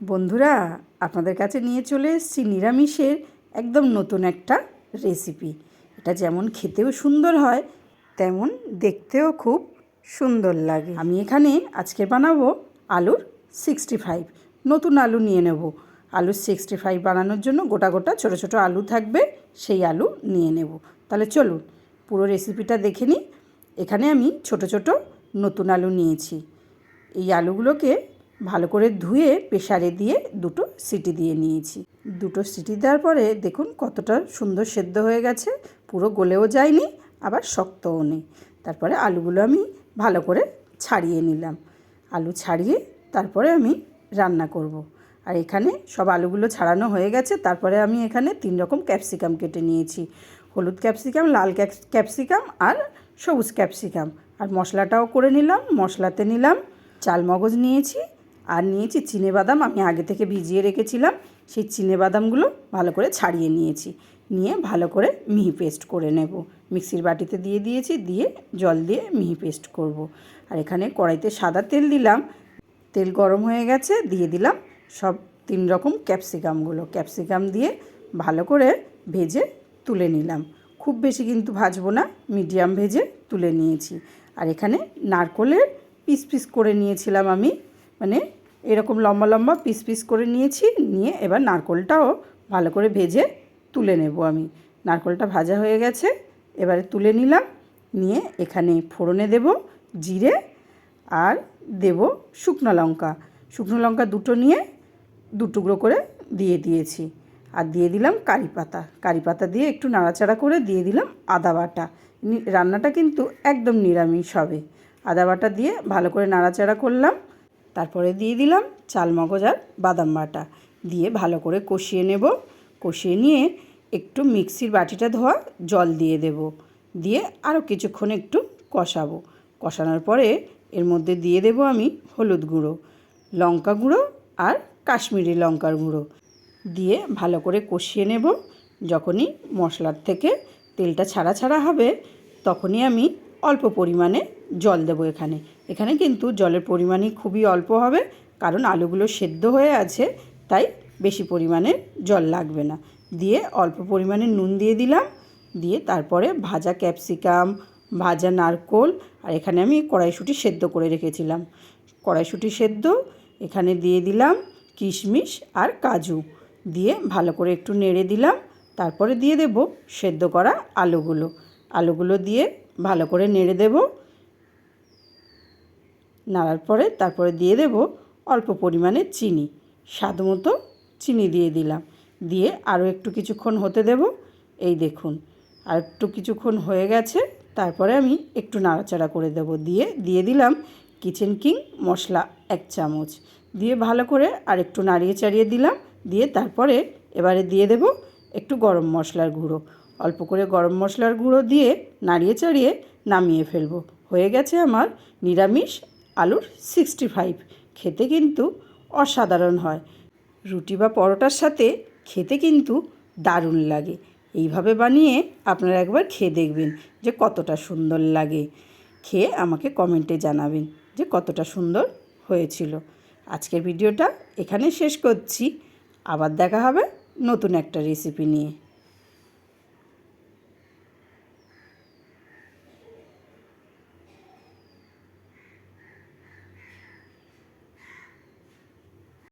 বন্ধুরা, আপনাদের কাছে নিয়ে চলে এসেছি নিরামিষের একদম নতুন একটা রেসিপি এটা যেমন খেতেও সুন্দর হয়, তেমন দেখতেও খুব সুন্দর লাগে। আমি এখানে আজকে বানাবো আলুর সিক্সটি ফাইভ নতুন আলু নিয়ে নেব। আলুর সিক্সটি ফাইভ বানানোর জন্য গোটা গোটা ছোটো ছোটো আলু থাকবে, সেই আলু নিয়ে নেব। তাহলে চলুন, পুরো রেসিপিটা দেখে নিই। এখানে আমি ছোট ছোট নতুন আলু নিয়েছি। এই আলুগুলোকে ভালো করে ধুয়ে প্রেশারে দিয়ে দুটো সিটি দিয়ে নিয়েছি। দুটো সিটি দেওয়ার পরে দেখুন কতটা সুন্দর সেদ্ধ হয়ে গেছে। পুরো গলেও যায়নি, আবার শক্তও নেই। তারপরে আলুগুলো আমি ভালো করে ছাড়িয়ে নিলাম। আলু ছাড়িয়ে তারপরে আমি রান্না করব। আর এখানে সব আলুগুলো ছাড়ানো হয়ে গেছে। তারপরে আমি এখানে তিন রকম ক্যাপসিকাম কেটে নিয়েছি। হলুদ ক্যাপসিকাম, লাল ক্যাপসিকাম আর সবুজ ক্যাপসিকাম। আর মশলাটাও করে নিলাম, মশলাতে নিলাম, চাল মগজ নিয়েছি আর নিয়েছি বাদাম আমি আগে থেকে ভিজিয়ে রেখেছিলাম। সেই বাদামগুলো ভালো করে ছাড়িয়ে নিয়েছি। নিয়ে ভালো করে মিহি পেস্ট করে নেব। মিক্সির বাটিতে দিয়ে দিয়েছি, দিয়ে জল দিয়ে মিহি পেস্ট করব। আর এখানে কড়াইতে সাদা তেল দিলাম। তেল গরম হয়ে গেছে, দিয়ে দিলাম সব তিন রকম ক্যাপসিকামগুলো। ক্যাপসিকাম দিয়ে ভালো করে ভেজে তুলে নিলাম। খুব বেশি কিন্তু ভাজবো না, মিডিয়াম ভেজে তুলে নিয়েছি। আর এখানে নারকলের পিস পিস করে নিয়েছিলাম আমি মানে এরকম লম্বা লম্বা পিস পিস করে নিয়েছি, নিয়ে এবার নারকলটাও ভালো করে ভেজে তুলে নেব আমি। নারকলটা ভাজা হয়ে গেছে, এবারে তুলে নিলাম, নিয়ে এখানে ফোড়নে দেব জিরে আর দেব শুকনো লঙ্কা। শুকনো লঙ্কা দুটো নিয়ে দু টুকরো করে দিয়ে দিয়েছি। আর দিয়ে দিলাম কারি পাতা। কারি পাতা দিয়ে একটু নাড়াচাড়া করে দিয়ে দিলাম আদা বাটা। রান্নাটা কিন্তু একদম নিরামিষ হবে। আদা বাটা দিয়ে ভালো করে নাড়াচাড়া করলাম তারপরে দিয়ে দিলাম চাল মগজ আর বাদাম বাটা। দিয়ে ভালো করে কষিয়ে নেব। কষিয়ে নিয়ে একটু মিক্সির বাটিটা ধোয়া জল দিয়ে দেব। দিয়ে আরও কিছুক্ষণ একটু কষাবো। কষানোর পরে এর মধ্যে দিয়ে দেব আমি হলুদ গুঁড়ো, লঙ্কা গুঁড়ো আর কাশ্মীরি লঙ্কার গুঁড়ো। দিয়ে ভালো করে কষিয়ে নেব। যখনই মশলার থেকে তেলটা ছাড়া ছাড়া হবে, তখনই আমি অল্প পরিমাণে জল দেবো এখানে। এখানে কিন্তু জলের পরিমাণই খুবই অল্প হবে, কারণ আলুগুলো সেদ্ধ হয়ে আছে, তাই বেশি পরিমাণে জল লাগবে না। দিয়ে অল্প পরিমাণে নুন দিয়ে দিলাম, দিয়ে তারপরে ভাজা ক্যাপসিকাম, ভাজা নারকোল, আর এখানে আমি কড়াইশুঁটি সেদ্ধ করে রেখেছিলাম। কড়াইশুঁটি সেদ্ধ, এখানে দিয়ে দিলাম কিশমিশ আর কাজু। দিয়ে ভালো করে একটু নেড়ে দিলাম, তারপরে দিয়ে দেব সেদ্ধ করা আলুগুলো। আলুগুলো দিয়ে ভালো করে নেড়ে দেব নাড়ার পরে তারপরে দিয়ে দেব অল্প পরিমাণে চিনি। স্বাদ মতো চিনি দিয়ে দিলাম। দিয়ে আরও একটু কিছুক্ষণ হতে দেব। এই দেখুন, আর একটু কিছুক্ষণ হয়ে গেছে। তারপরে আমি একটু নাড়াচাড়া করে দেব। দিয়ে দিয়ে দিলাম কিচেন কিং মশলা এক চামচ। দিয়ে ভালো করে আর একটু নাড়িয়ে চাড়িয়ে দিলাম। দিয়ে তারপরে এবারে দিয়ে দেব একটু গরম মশলার গুঁড়ো। অল্প করে গরম মশলার গুঁড়ো দিয়ে নাড়িয়ে চাড়িয়ে নামিয়ে ফেলব। হয়ে গেছে আমার নিরামিষ আলুর সিক্সটি ফাইভ খেতে কিন্তু অসাধারণ হয়। রুটি বা পরোটার সাথে খেতে কিন্তু দারুণ লাগে। এইভাবে বানিয়ে আপনারা একবার খেয়ে দেখবেন যে কতটা সুন্দর লাগে। খেয়ে আমাকে কমেন্টে জানাবেন যে কতটা সুন্দর হয়েছিল। আজকের ভিডিওটা এখানে শেষ করছি। আবার দেখা হবে নতুন একটা রেসিপি নিয়ে।